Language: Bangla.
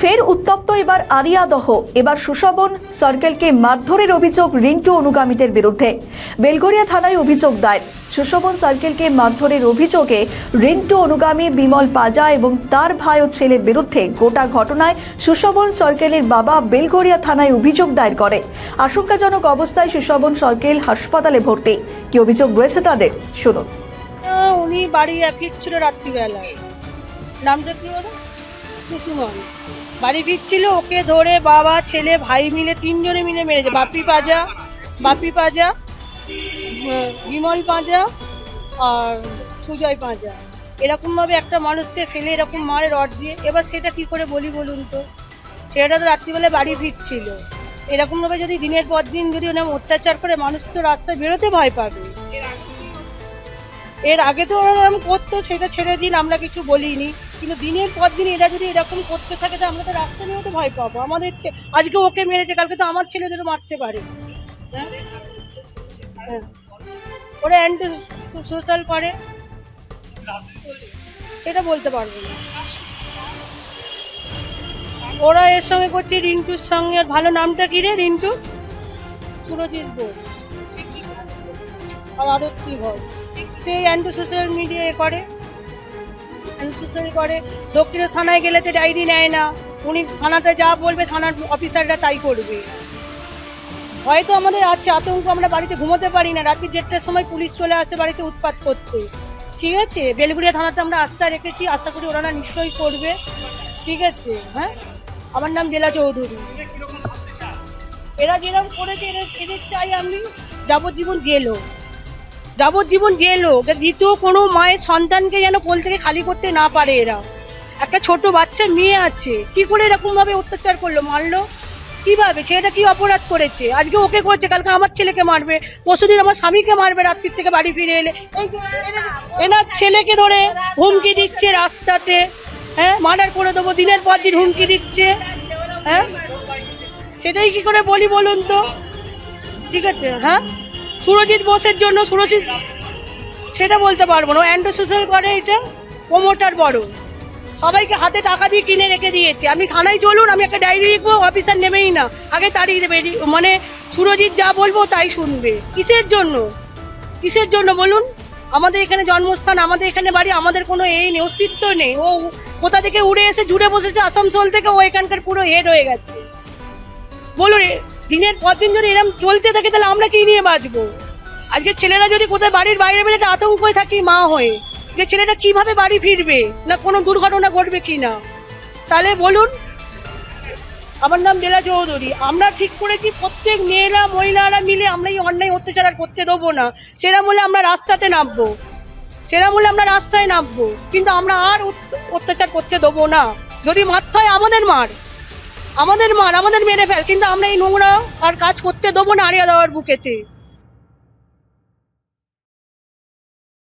ফের উত্তপ্ত এবার আরিয়াদহ। এবার সুশোভন সার্কেলকে মারধরের অভিযোগ রিন্টু অনুগামীদের বিরুদ্ধে। বেলগড়িয়া থানায় অভিযোগ দায়ের। সুশোভন সার্কেলকে মারধরের অভিযোগে রিন্টু অনুগামী, বিমল পাজা এবং তার ভাই ও ছেলের বিরুদ্ধে গোটা ঘটনায় সুশোভন সার্কেলের বাবা বেলগড়িয়া থানায় অভিযোগ দায়ের করে। আশঙ্কাজনক অবস্থায় সুশোভন সার্কেল হাসপাতালে ভর্তি। কি অভিযোগ রয়েছে তাদের? শুনুন। উনি বাড়ি ফিরছিল রাত্রিবেলায়। নামটা কি ওর? বাড়ি ফিরছিল, ওকে ধরে বাবা, ছেলে, ভাই মিলে তিনজনে মিলে মেরেছে। বাপি পাজা বাপি পাজা বিমল পাজা আর সুজয় পাজা। এরকমভাবে একটা মানুষকে ফেলে এরকম মারে রড দিয়ে। এবার সেটা কি করে বলি বলুন তো? ছেলেটা তো রাত্রিবেলায় বাড়ি ফিরছিল। এরকমভাবে যদি দিনের পর দিন যদি ওনার অত্যাচার করে, মানুষ তো রাস্তায় বেরোতে ভয় পাবে। এর আগে তো ওরা করতো, সেটা ছেড়ে দিন, আমরা কিছু বলিনি। কিন্তু দিনের পর দিন এরা যদি এরকম করতে থাকে তো আমরা তো রাস্তা নিয়েও তো ভয় পাবো। আমাদের আজকে ওকে মেরেছে কালকে তো আমার ছেলেদেরও মারতে পারে। হ্যাঁ? হ্যাঁ। ওরা অ্যান্টি সোশ্যাল করে সেটা বলতে পারব না। ওরা এর সঙ্গে করছে রিন্টুর সঙ্গে। আর ভালো নামটা কি রে রিন্টু? সুরজিৎ বোস আর আদত্তি ঘোষ? সে অ্যান্টি সোশ্যাল মিডিয়া করে। অ্যান্টি করে। দক্ষিণের থানায় গেলে তো ডায়েরি নেয় না। উনি থানাতে যা বলবে, থানার অফিসাররা তাই করবে। হয়তো আমাদের আছে আতঙ্ক, আমরা বাড়িতে ঘুমোতে পারি না। রাত্রি দেড়টার সময় পুলিশ চলে আসে বাড়িতে উৎপাত করতে। ঠিক আছে? বেলগুড়িয়া থানাতে আমরা আস্থা রেখেছি। আশা করি ওরা নিশ্চয়ই করবে। ঠিক আছে? হ্যাঁ? আমার নাম জেলা চৌধুরী। এরা যেরকম করেছে, এদের এদের চাই আমি যাবজ্জীবন জেলও। যাবজ্জীবন জেল হোক দ্বিতীয় কোনো মায়ের সন্তানকে যেন কোল থেকে খালি করতে না পারে এরা। একটা ছোট বাচ্চা মেয়ে আছে কি করে এরকম ভাবে অত্যাচার করল মারলো? কীভাবে? ছেলেটা কি অপরাধ করেছে? আজকে ওকে করেছে কালকে আমার ছেলেকে মারবে পরশুদিন আমার স্বামীকে মারবে রাত্রির থেকে বাড়ি ফিরে এলে। এনার ছেলেকে ধরে হুমকি দিচ্ছে রাস্তাতে হ্যাঁ? মার্ডার করে দেবো দিনের পর দিন হুমকি দিচ্ছে হ্যাঁ? সেটাই কি করে বলি বলুন তো? ঠিক আছে হ্যাঁ? সুরজিৎ বোসের জন্য সুরজিৎ, সেটা বলতে পারব না। অ্যান্ডো সোশ্যাল করে এটা প্রমোটার বড়। সবাইকে হাতে টাকা দিয়ে কিনে রেখে দিয়েছে। আপনি থানায় চলুন, আমি একটা ডায়েরি লিখব, অফিসার নেবেই না। আগে দেবে। মানে সুরজিৎ যা বলব তাই শুনবে। কিসের জন্য? কিসের জন্য বলুন? আমাদের এখানে জন্মস্থান, আমাদের এখানে বাড়ি, আমাদের কোনো এই নেই, অস্তিত্ব নেই। ও কোথা থেকে উড়ে এসে জুড়ে বসেছে, আসানসোল থেকে, ও এখানকার পুরো হেড হয়ে গেছে। বলুন দিনের পর দিন যদি এরকম চলতে থাকে, তাহলে আমরা কি নিয়ে বাঁচবো? আজকে ছেলেরা যদি কোথায় বাড়ির বাইরে বেরোতে আতঙ্কই থাকি মা হয়ে। যে ছেলেটা কীভাবে বাড়ি ফিরবে, না কোনো দুর্ঘটনা ঘটবে কি না? তাহলে বলুন। আমার নাম বেলা চৌধুরী। আমরা ঠিক করেছি, প্রত্যেক মেয়েরা, মহিলারা মিলে আমরা এই অন্যায় অত্যাচার আর করতে দেবো না। সেরা বলে আমরা রাস্তাতে নামবো। সেরা বলে আমরা রাস্তায় নামবো। কিন্তু আমরা আর অত্যাচার করতে দেবো না। যদি হয় আমাদের মার আমাদের মার, আমাদের মেরে ফেল, কিন্তু আমরা এই নোংরা আর কাজ করতে দেবো না আরিয়া দেওয়ার বুকেতে।